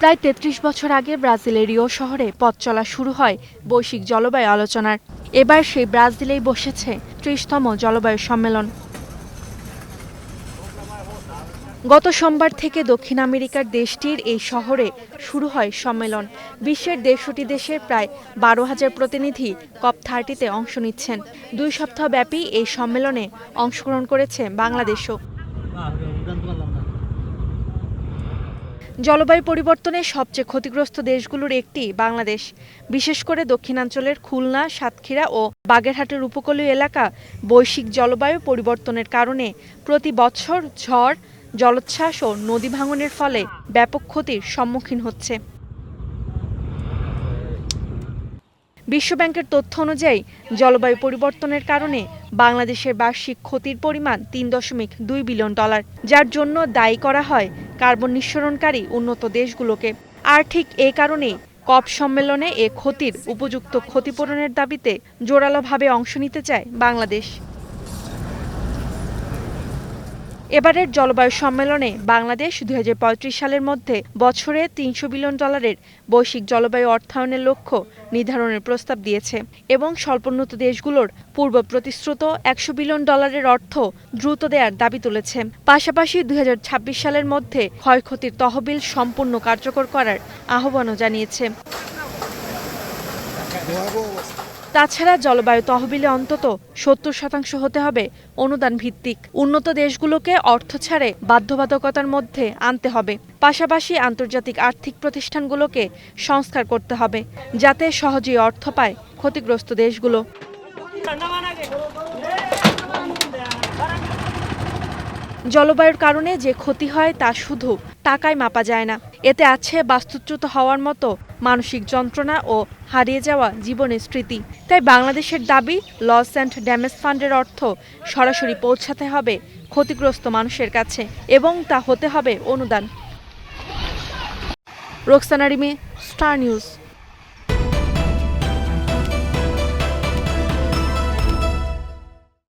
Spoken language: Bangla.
প্রায় তেত্রিশ বছর আগে ব্রাজিলের রিও শহরে পথ চলা শুরু হয় বৈশ্বিক জলবায়ু আলোচনার। এবার সেই ব্রাজিলেই বসেছে ত্রিশতম জলবায়ু সম্মেলন। গত সোমবার থেকে দক্ষিণ আমেরিকার দেশটির এই শহরে শুরু হয় সম্মেলন। বিশ্বের দেড়শোটি দেশের প্রায় বারো হাজার প্রতিনিধি কপ থার্টিতে অংশ নিচ্ছেন। দুই সপ্তাহব্যাপী এই সম্মেলনে অংশগ্রহণ করেছে বাংলাদেশও। জলবায়ু পরিবর্তনের সবচেয়ে ক্ষতিগ্রস্ত দেশগুলোর একটি বাংলাদেশ। বিশেষ করে দক্ষিণাঞ্চলের খুলনা, সাতক্ষীরা ও বাগেরহাটের উপকূলীয় এলাকা বৈশ্বিক জলবায়ু পরিবর্তনের কারণে প্রতি বছর ঝড়, জলোচ্ছ্বাস ও নদী ভাঙনের ফলে ব্যাপক ক্ষতির সম্মুখীন হচ্ছে। বিশ্বব্যাংকের তথ্য অনুযায়ী, জলবায়ু পরিবর্তনের কারণে বাংলাদেশের বার্ষিক ক্ষতির পরিমাণ তিন দশমিক দুই বিলিয়ন ডলার, যার জন্য দায়ী করা হয় কার্বন নিঃসরণকারী উন্নত দেশগুলোকে। আর ঠিক এ কারণেই কপ সম্মেলনে এ ক্ষতির উপযুক্ত ক্ষতিপূরণের দাবিতে জোরালোভাবে অংশ নিতে চায় বাংলাদেশ। এবারের জলবায়ু সম্মেলনে বাংলাদেশ দুই হাজার পঁয়ত্রিশ সালের মধ্যে বছরে তিনশো বিলিয়ন ডলারের বৈশ্বিক জলবায়ু অর্থায়নের লক্ষ্য নির্ধারণের প্রস্তাব দিয়েছে এবং স্বল্পোন্নত দেশগুলোর পূর্ব প্রতিশ্রুত একশো বিলিয়ন ডলারের অর্থ দ্রুত দেওয়ার দাবি তুলেছে। পাশাপাশি দু হাজার ছাব্বিশ সালের মধ্যে ক্ষয়ক্ষতির তহবিল সম্পূর্ণ কার্যকর করার আহ্বানও জানিয়েছে। তাছাড়া জলবায়ু তহবিলে অন্তত সত্তর শতাংশ হতে হবে অনুদান ভিত্তিক। উন্নত দেশগুলোকে অর্থ ছাড়ে বাধ্যবাধকতার মধ্যে আনতে হবে। পাশাপাশি আন্তর্জাতিক আর্থিক প্রতিষ্ঠানগুলোকে সংস্কার করতে হবে, যাতে সহজেই অর্থ পায় ক্ষতিগ্রস্ত দেশগুলো। জলবায়ুর কারণে যে ক্ষতি হয় তা শুধু টাকায় মাপা যায় না। এতে আছে বাস্তুচ্যুত হওয়ার মতো মানসিক যন্ত্রণা ও হারিয়ে যাওয়া জীবনের স্মৃতি। তাই বাংলাদেশের দাবি, লস অ্যান্ড ড্যামেজ ফান্ডের অর্থ সরাসরি পৌঁছাতে হবে ক্ষতিগ্রস্ত মানুষের কাছে এবং তা হতে হবে অনুদান। Roksana Rimi, star news.